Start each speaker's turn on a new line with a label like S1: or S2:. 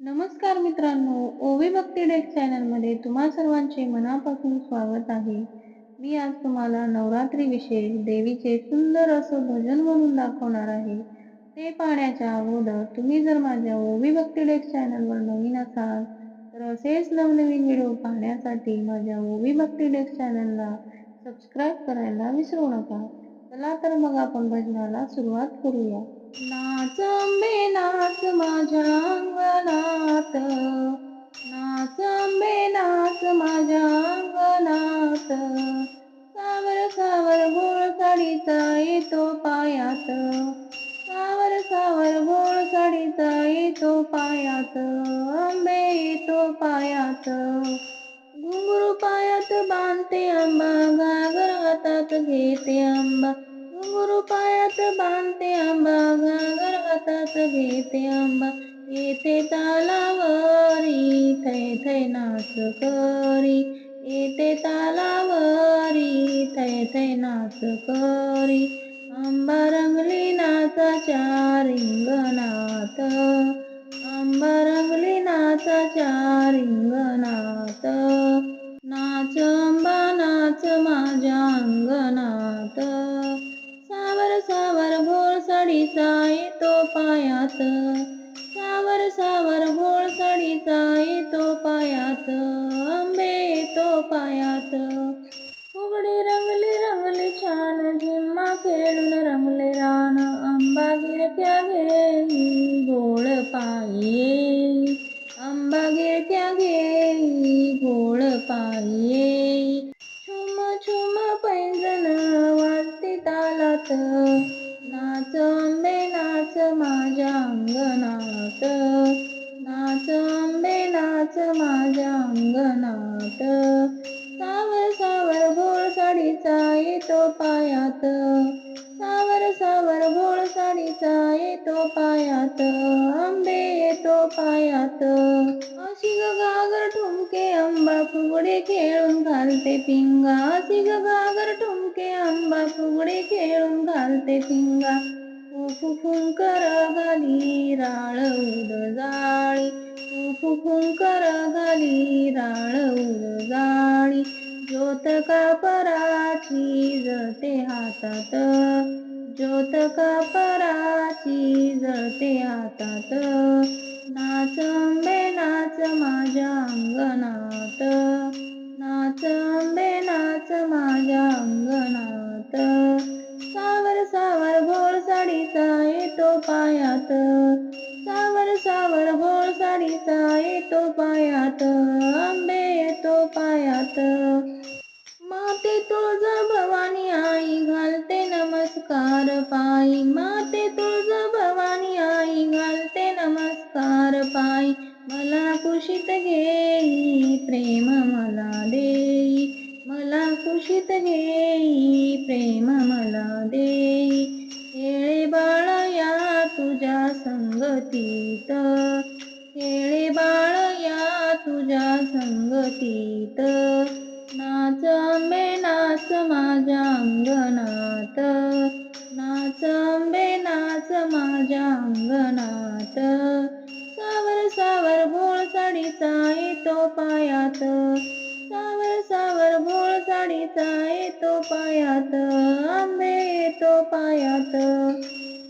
S1: नमस्कार मित्रांनो ओवी भक्ती डेक चॅनलमध्ये तुम्हा सर्वांचे मनापासून स्वागत आहे. मी आज तुम्हाला नवरात्री विशेष देवीचे सुंदर असं भजन म्हणून दाखवणार आहे. ते पाहण्याच्या अगोदर तुम्ही जर माझ्या ओवी भक्ती डेक चॅनलवर नवीन असाल तर असेच नवनवीन व्हिडिओ पाहण्यासाठी माझ्या ओवी भक्ती डेक चॅनलला सबस्क्राईब करायला विसरू नका. चला तर मग आपण भजनाला सुरुवात करूया. नाच नाच माझ्या अंगणात. नाच अंबे नाच माझ्या अंगणात. सावर सावर गोळ साडीचा येतो पायात. सावर सावर गोळ साडीचा येतो पायात. आंबे येतो पायात. घुंगरू पायात बांधते आंबा घागर हातात घेते आंबा. घुंगरू पायात बांधते आंबा घागर हातात घेते आंबा. येते तालावरी थै थै नाच करी. येते तालावरी थै थै नाच करी. आंबा रंगली नाचाच्या रिंगणात. आंबा रंगली नाचाच्या रिंगणात. नाच आंबा नाच माझ्या पायात सावर सावर घोळ साडीचा येतो पायात. आंबे येतो पायात. अशी गागर ठुमके आंबा फुगडे खेळून घालते पिंगा. अशी गागर ठुमके आंबा फुगडे खेळून घालते पिंगा. फुफुंकर घाली राळ उद जाळी. फुफुंकर घाली राळ उद जाळी. ज्योत कापराची जळते हातात. ज्योत कापराची जळते हातात. नाच अंबे नाच माझ्या अंगणात. नाच अंबे नाच माझ्या अंगणात. सावर सावर घोळ साडीचा येतो पायात. सावर सावर घोळ साडीचा येतो पायात. आंबे येतो पायात. माते तुळज संगतीत. खेळे बाळ या तुझ्या संगतीत. नाच आंबे नाच माझ्या अंगणात. नाच आंबे नाच माझ्या अंगणात. सावर सावर भोळ साडीचा येतो पायात. सावर सावर भोळ साडीचा येतो पायात. आंबे येतो पायात.